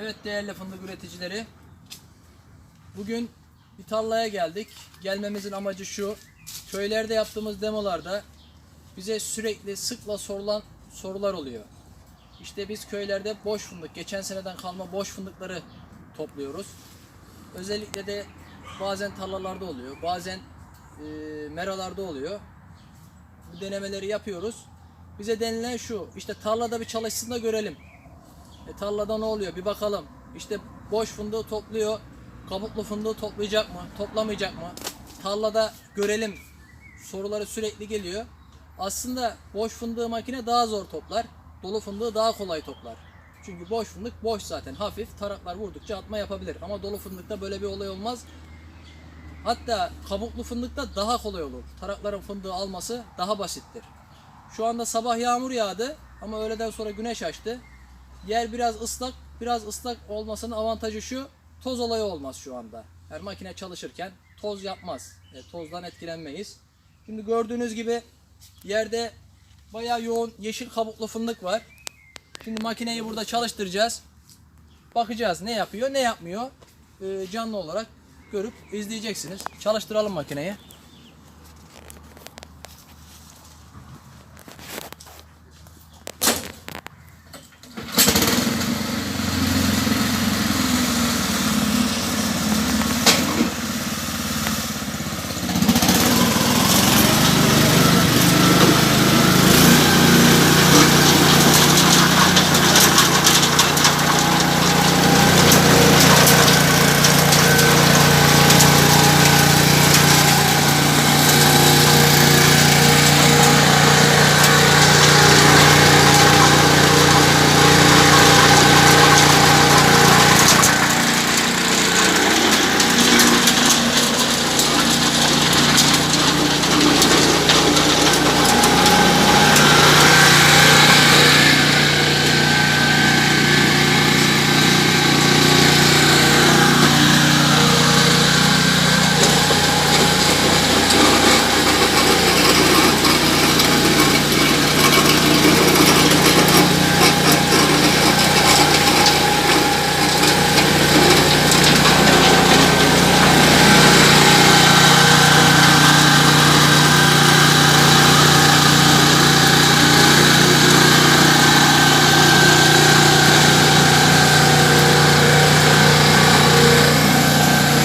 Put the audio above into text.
Evet değerli fındık üreticileri. Bugün bir tarlaya geldik. Gelmemizin amacı şu. Köylerde yaptığımız demolarda bize sürekli sıkla sorulan sorular oluyor. İşte biz köylerde boş fındık, geçen seneden kalma boş fındıkları topluyoruz. Özellikle de bazen tarlalarda oluyor, bazen e, meralarda oluyor. Bu denemeleri yapıyoruz. Bize denilen şu, işte tarlada bir çalışsın da görelim. E, tarlada ne oluyor bir bakalım. İşte boş fındığı topluyor. Kabuklu fındığı toplayacak mı? Toplamayacak mı? Tarlada görelim. Soruları sürekli geliyor. Aslında boş fındığı makine daha zor toplar. Dolu fındığı daha kolay toplar. Çünkü boş fındık boş zaten. Hafif taraklar vurdukça atma yapabilir. Ama dolu fındıkta böyle bir olay olmaz. Hatta kabuklu fındıkta daha kolay olur. Tarakların fındığı alması daha basittir. Şu anda sabah yağmur yağdı ama öğleden sonra güneş açtı. Yer biraz ıslak. Biraz ıslak olmasının avantajı şu. Toz olayı olmaz şu anda. Her makine çalışırken toz yapmaz. E, tozdan etkilenmeyiz. Şimdi gördüğünüz gibi yerde bayağı yoğun yeşil kabuklu fındık var. Şimdi makineyi burada çalıştıracağız. Bakacağız ne yapıyor ne yapmıyor. E, canlı olarak görüp izleyeceksiniz. Çalıştıralım makineyi.